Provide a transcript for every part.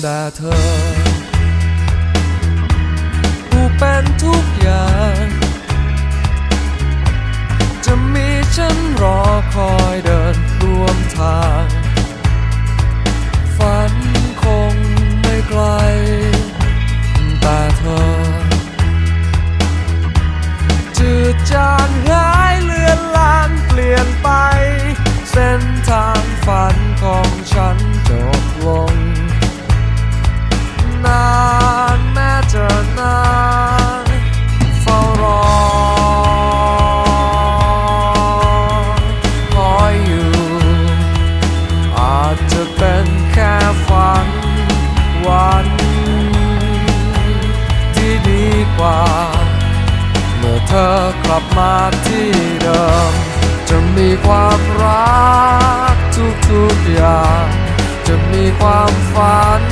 แต่เธอ ผู้เป็นทุก ธอกลับมาที่เดิม จะมีความรักทุกๆอย่าง จะมีความฝัน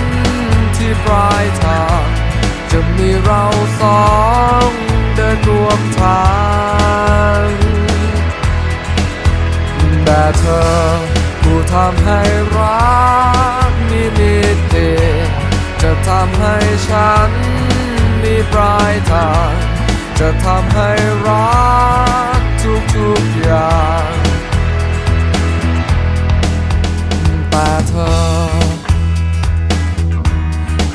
ที่ปลายทาง จะมีเราสองเดินรวมทาง แต่เธอผู้ทำให้รักมีมิติจะทำให้ฉันมีปลายทาง จะทำให้รักทุกๆอย่าง แต่เธอ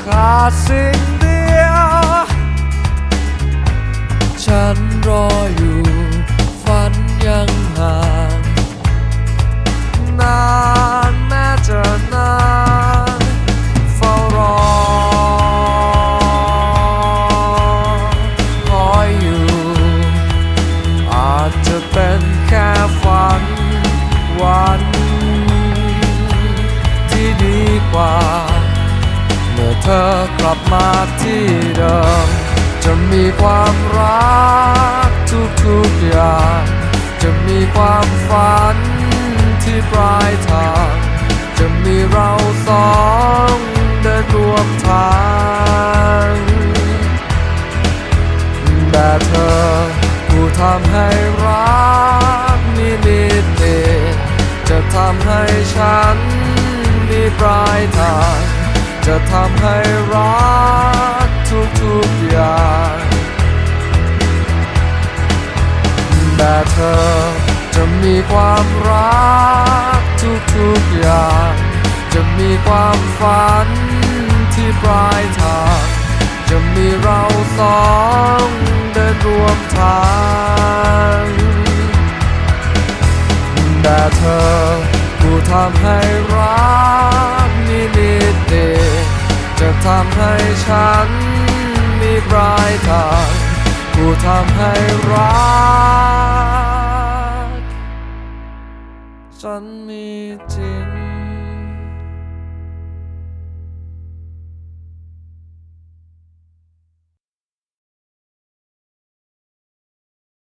ขาดสิ่งเดียว ฉันรออยู่ กลับมาที่เดิม จะมีความรักทุกๆอย่าง จะมีความฝันที่ปลายทาง จะมีเราสองเดินรวมทางแต่เธอผู้ทำให้รักมีมิติจะทำให้ฉันมีปลายทาง จะทำให้รักทุกๆอย่างแต่เธอจะมีความรักทุกๆอย่าง จะมีความฝันที่ปลายทาง จะมีเราสองเดินร่วมทางแต่เธอผู้ทำให้ ฉันมีปลายทางผู้ทำให้รัก ฉันมีจริง